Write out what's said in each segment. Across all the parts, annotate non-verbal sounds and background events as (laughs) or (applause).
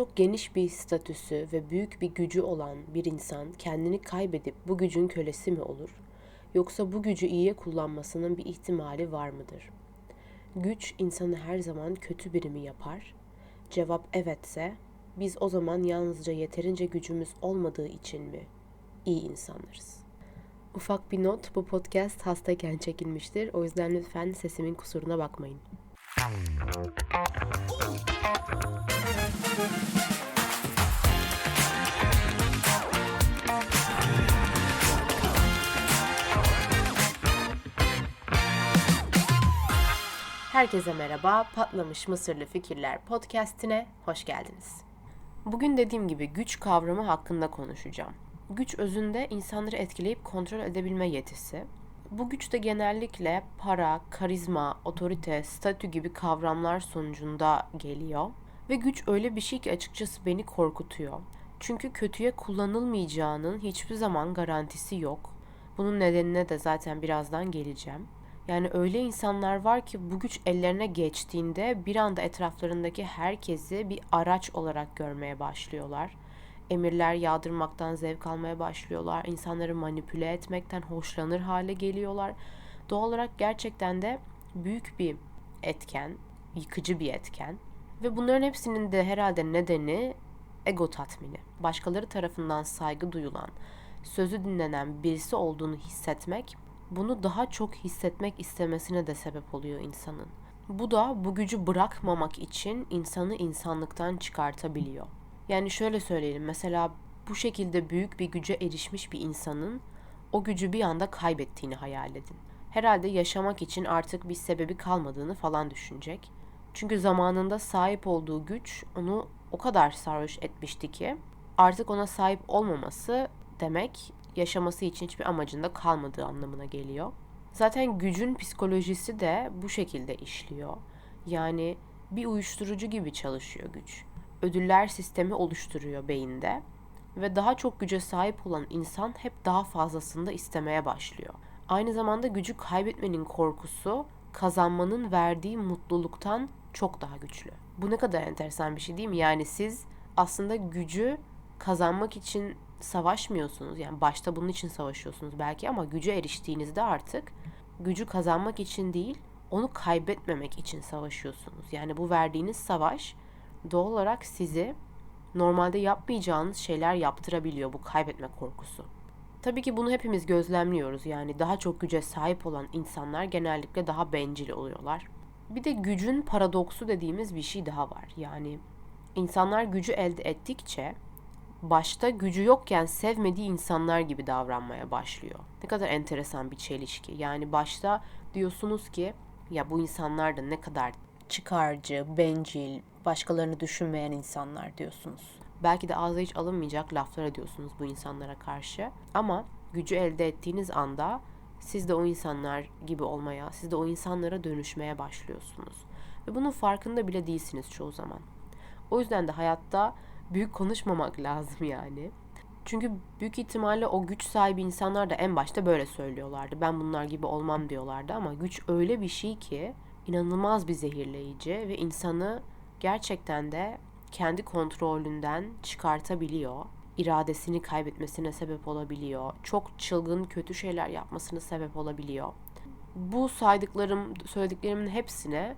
çok geniş bir statüsü ve büyük bir gücü olan bir insan kendini kaybedip bu gücün kölesi mi olur? Yoksa bu gücü iyiye kullanmasının bir ihtimali var mıdır? Güç insanı her zaman kötü biri mi yapar? Cevap evetse biz o zaman yalnızca yeterince gücümüz olmadığı için mi iyi insanlarız? Ufak bir not, bu podcast hastayken çekilmiştir. O yüzden lütfen sesimin kusuruna bakmayın. Herkese merhaba. Patlamış Mısırlı Fikirler podcast'ine hoş geldiniz. Bugün dediğim gibi güç kavramı hakkında konuşacağım. Güç özünde insanları etkileyip kontrol edebilme yetisi. Bu güç de genellikle para, karizma, otorite, statü gibi kavramlar sonucunda geliyor. Ve güç öyle bir şey ki açıkçası beni korkutuyor. Çünkü kötüye kullanılmayacağının hiçbir zaman garantisi yok. Bunun nedenine de zaten birazdan geleceğim. Yani öyle insanlar var ki bu güç ellerine geçtiğinde bir anda etraflarındaki herkesi bir araç olarak görmeye başlıyorlar. Emirler yağdırmaktan zevk almaya başlıyorlar. İnsanları manipüle etmekten hoşlanır hale geliyorlar. Doğal olarak gerçekten de büyük bir etken, yıkıcı bir etken. Ve bunların hepsinin de herhalde nedeni ego tatmini. Başkaları tarafından saygı duyulan, sözü dinlenen birisi olduğunu hissetmek bunu daha çok hissetmek istemesine de sebep oluyor insanın. Bu da bu gücü bırakmamak için insanı insanlıktan çıkartabiliyor. Yani şöyle söyleyelim mesela bu şekilde büyük bir güce erişmiş bir insanın o gücü bir anda kaybettiğini hayal edin. Herhalde yaşamak için artık bir sebebi kalmadığını falan düşünecek. Çünkü zamanında sahip olduğu güç onu o kadar sarhoş etmişti ki artık ona sahip olmaması demek yaşaması için hiçbir amacında kalmadığı anlamına geliyor. Zaten gücün psikolojisi de bu şekilde işliyor. Yani bir uyuşturucu gibi çalışıyor güç. Ödüller sistemi oluşturuyor beyinde ve daha çok güce sahip olan insan hep daha fazlasını da istemeye başlıyor. Aynı zamanda gücü kaybetmenin korkusu kazanmanın verdiği mutluluktan çok daha güçlü. Bu ne kadar enteresan bir şey değil mi? Yani siz aslında gücü kazanmak için savaşmıyorsunuz. Yani başta bunun için savaşıyorsunuz belki ama güce eriştiğinizde artık gücü kazanmak için değil, onu kaybetmemek için savaşıyorsunuz. Yani bu verdiğiniz savaş doğal olarak sizi normalde yapmayacağınız şeyler yaptırabiliyor bu kaybetme korkusu. Tabii ki bunu hepimiz gözlemliyoruz. Yani daha çok güce sahip olan insanlar genellikle daha bencil oluyorlar. Bir de gücün paradoksu dediğimiz bir şey daha var. Yani insanlar gücü elde ettikçe başta gücü yokken sevmediği insanlar gibi davranmaya başlıyor. Ne kadar enteresan bir çelişki. Yani başta diyorsunuz ki ya bu insanlar da ne kadar çıkarcı, bencil, başkalarını düşünmeyen insanlar diyorsunuz. Belki de ağza hiç alınmayacak laflar ediyorsunuz bu insanlara karşı. Ama gücü elde ettiğiniz anda siz de o insanlar gibi olmaya, siz de o insanlara dönüşmeye başlıyorsunuz. Ve bunun farkında bile değilsiniz çoğu zaman. O yüzden de hayatta büyük konuşmamak (laughs) lazım yani. Çünkü büyük ihtimalle o güç sahibi insanlar da en başta böyle söylüyorlardı. Ben bunlar gibi olmam diyorlardı ama güç öyle bir şey ki inanılmaz bir zehirleyici ve insanı gerçekten de kendi kontrolünden çıkartabiliyor. İradesini kaybetmesine sebep olabiliyor. Çok çılgın kötü şeyler yapmasına sebep olabiliyor. Bu saydıklarım, söylediklerimin hepsine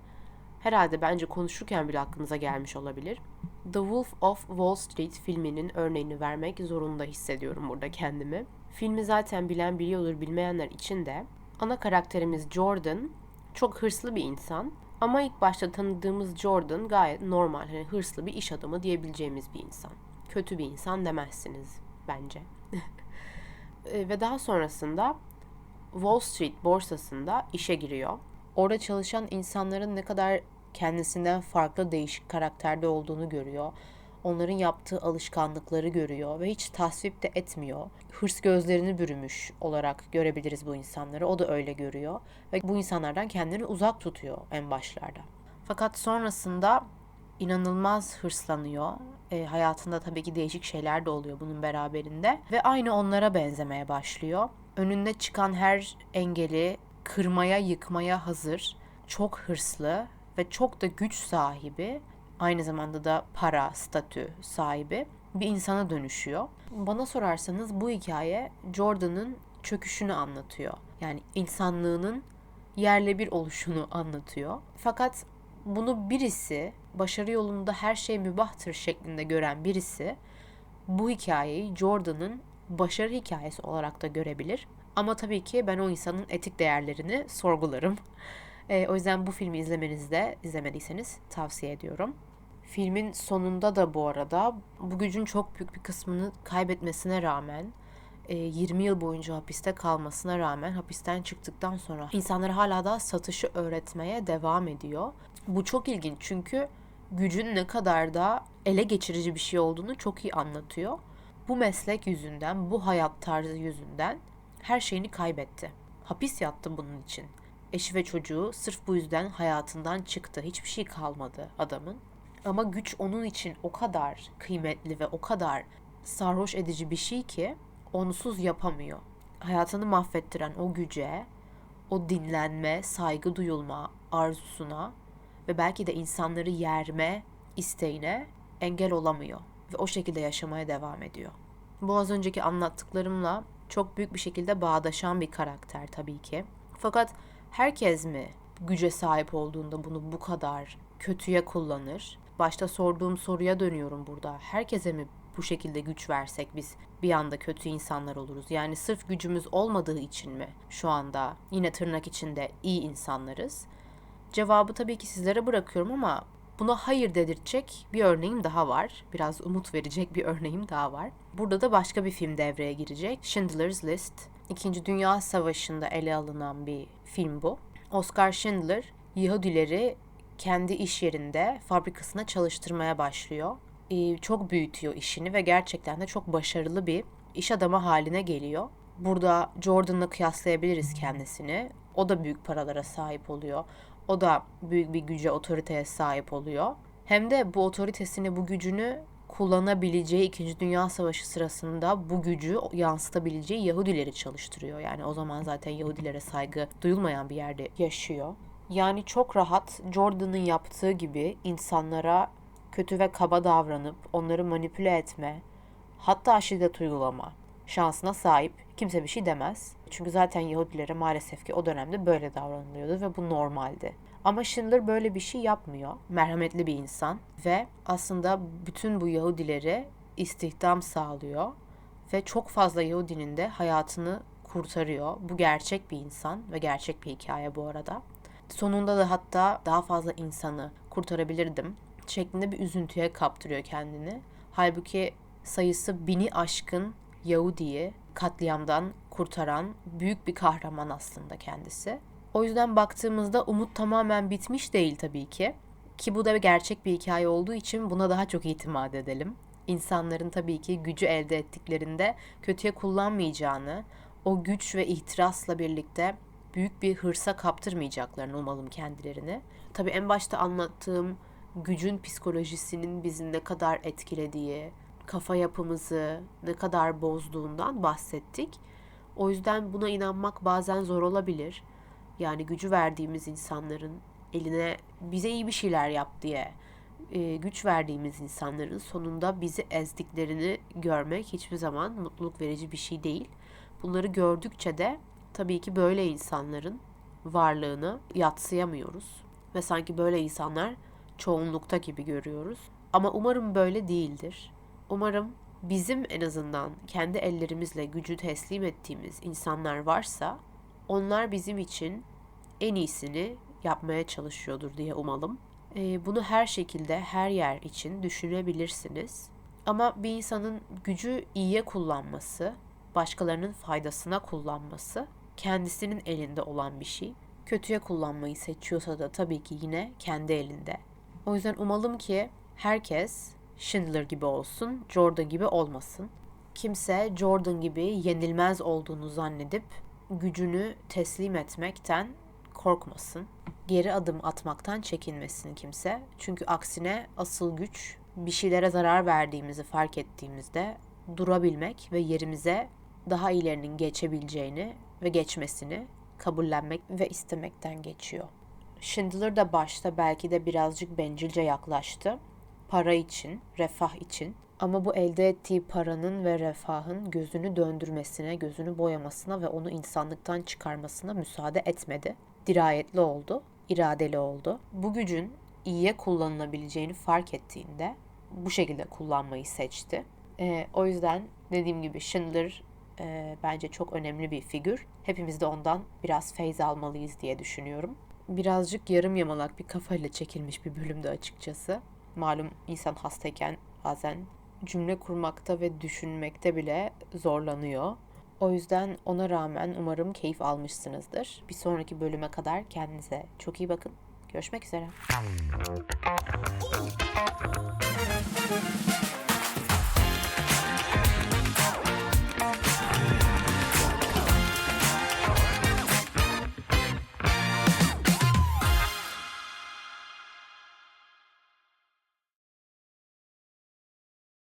herhalde bence konuşurken bile aklınıza gelmiş olabilir. The Wolf of Wall Street filminin örneğini vermek zorunda hissediyorum burada kendimi. Filmi zaten bilen biliyordur bilmeyenler için de ana karakterimiz Jordan çok hırslı bir insan ama ilk başta tanıdığımız Jordan gayet normal, hani hırslı bir iş adamı diyebileceğimiz bir insan. Kötü bir insan demezsiniz bence. (laughs) E, ve daha sonrasında Wall Street borsasında işe giriyor. Orada çalışan insanların ne kadar kendisinden farklı değişik karakterde olduğunu görüyor. Onların yaptığı alışkanlıkları görüyor ve hiç tasvip de etmiyor. Hırs gözlerini bürümüş olarak görebiliriz bu insanları. O da öyle görüyor ve bu insanlardan kendini uzak tutuyor en başlarda. Fakat sonrasında inanılmaz hırslanıyor. E, hayatında tabii ki değişik şeyler de oluyor bunun beraberinde ve aynı onlara benzemeye başlıyor. Önünde çıkan her engeli kırmaya, yıkmaya hazır, çok hırslı ve çok da güç sahibi aynı zamanda da para, statü sahibi bir insana dönüşüyor. Bana sorarsanız bu hikaye Jordan'ın çöküşünü anlatıyor. Yani insanlığının yerle bir oluşunu anlatıyor. Fakat bunu birisi başarı yolunda her şey mübahtır şeklinde gören birisi bu hikayeyi Jordan'ın başarı hikayesi olarak da görebilir. Ama tabii ki ben o insanın etik değerlerini sorgularım. (laughs) E, o yüzden bu filmi izlemenizi de izlemediyseniz tavsiye ediyorum. Filmin sonunda da bu arada bu gücün çok büyük bir kısmını kaybetmesine rağmen 20 yıl boyunca hapiste kalmasına rağmen hapisten çıktıktan sonra insanlara hala da satışı öğretmeye devam ediyor. Bu çok ilginç çünkü gücün ne kadar da ele geçirici bir şey olduğunu çok iyi anlatıyor. Bu meslek yüzünden, bu hayat tarzı yüzünden her şeyini kaybetti. Hapis yattı bunun için. Eşi ve çocuğu sırf bu yüzden hayatından çıktı. Hiçbir şey kalmadı adamın. Ama güç onun için o kadar kıymetli ve o kadar sarhoş edici bir şey ki onsuz yapamıyor. Hayatını mahvettiren o güce, o dinlenme, saygı duyulma arzusuna ve belki de insanları yerme isteğine engel olamıyor ve o şekilde yaşamaya devam ediyor. Bu az önceki anlattıklarımla çok büyük bir şekilde bağdaşan bir karakter tabii ki. Fakat herkes mi güce sahip olduğunda bunu bu kadar kötüye kullanır? Başta sorduğum soruya dönüyorum burada. Herkese mi bu şekilde güç versek biz bir anda kötü insanlar oluruz? Yani sırf gücümüz olmadığı için mi şu anda yine tırnak içinde iyi insanlarız? Cevabı tabii ki sizlere bırakıyorum ama buna hayır dedirtecek bir örneğim daha var. Biraz umut verecek bir örneğim daha var. Burada da başka bir film devreye girecek. Schindler's List. İkinci Dünya Savaşı'nda ele alınan bir film bu. Oscar Schindler Yahudileri kendi iş yerinde fabrikasına çalıştırmaya başlıyor. Ee, çok büyütüyor işini ve gerçekten de çok başarılı bir iş adamı haline geliyor. Burada Jordan'la kıyaslayabiliriz kendisini. O da büyük paralara sahip oluyor. O da büyük bir güce, otoriteye sahip oluyor. Hem de bu otoritesini, bu gücünü kullanabileceği 2. Dünya Savaşı sırasında bu gücü yansıtabileceği Yahudileri çalıştırıyor. Yani o zaman zaten Yahudilere saygı duyulmayan bir yerde yaşıyor. Yani çok rahat Jordan'ın yaptığı gibi insanlara kötü ve kaba davranıp onları manipüle etme, hatta şiddet uygulama şansına sahip. Kimse bir şey demez. Çünkü zaten Yahudilere maalesef ki o dönemde böyle davranılıyordu ve bu normaldi. Ama Schindler böyle bir şey yapmıyor. Merhametli bir insan ve aslında bütün bu Yahudileri istihdam sağlıyor ve çok fazla Yahudinin de hayatını kurtarıyor. Bu gerçek bir insan ve gerçek bir hikaye bu arada. Sonunda da hatta daha fazla insanı kurtarabilirdim şeklinde bir üzüntüye kaptırıyor kendini. Halbuki sayısı bini aşkın Yahudi'yi katliamdan kurtaran büyük bir kahraman aslında kendisi. O yüzden baktığımızda umut tamamen bitmiş değil tabii ki. Ki bu da gerçek bir hikaye olduğu için buna daha çok itimat edelim. İnsanların tabii ki gücü elde ettiklerinde kötüye kullanmayacağını, o güç ve ihtirasla birlikte büyük bir hırsa kaptırmayacaklarını umalım kendilerini. Tabii en başta anlattığım gücün psikolojisinin bizi ne kadar etkilediği, kafa yapımızı ne kadar bozduğundan bahsettik. O yüzden buna inanmak bazen zor olabilir. Yani gücü verdiğimiz insanların eline bize iyi bir şeyler yap diye e, güç verdiğimiz insanların sonunda bizi ezdiklerini görmek hiçbir zaman mutluluk verici bir şey değil. Bunları gördükçe de tabii ki böyle insanların varlığını yatsıyamıyoruz ve sanki böyle insanlar çoğunlukta gibi görüyoruz. Ama umarım böyle değildir. Umarım bizim en azından kendi ellerimizle gücü teslim ettiğimiz insanlar varsa onlar bizim için en iyisini yapmaya çalışıyordur diye umalım. Ee, bunu her şekilde her yer için düşünebilirsiniz. Ama bir insanın gücü iyiye kullanması, başkalarının faydasına kullanması kendisinin elinde olan bir şey. Kötüye kullanmayı seçiyorsa da tabii ki yine kendi elinde. O yüzden umalım ki herkes Schindler gibi olsun, Jordan gibi olmasın. Kimse Jordan gibi yenilmez olduğunu zannedip gücünü teslim etmekten korkmasın. Geri adım atmaktan çekinmesin kimse. Çünkü aksine asıl güç bir şeylere zarar verdiğimizi fark ettiğimizde durabilmek ve yerimize daha iyilerinin geçebileceğini ve geçmesini kabullenmek ve istemekten geçiyor. Schindler da başta belki de birazcık bencilce yaklaştı. Para için, refah için. Ama bu elde ettiği paranın ve refahın gözünü döndürmesine, gözünü boyamasına ve onu insanlıktan çıkarmasına müsaade etmedi. Dirayetli oldu, iradeli oldu. Bu gücün iyiye kullanılabileceğini fark ettiğinde bu şekilde kullanmayı seçti. Ee, o yüzden dediğim gibi Schindler e, bence çok önemli bir figür. Hepimiz de ondan biraz feyz almalıyız diye düşünüyorum. Birazcık yarım yamalak bir kafayla çekilmiş bir bölümde açıkçası. Malum insan hastayken bazen cümle kurmakta ve düşünmekte bile zorlanıyor. O yüzden ona rağmen umarım keyif almışsınızdır. Bir sonraki bölüme kadar kendinize çok iyi bakın. Görüşmek üzere.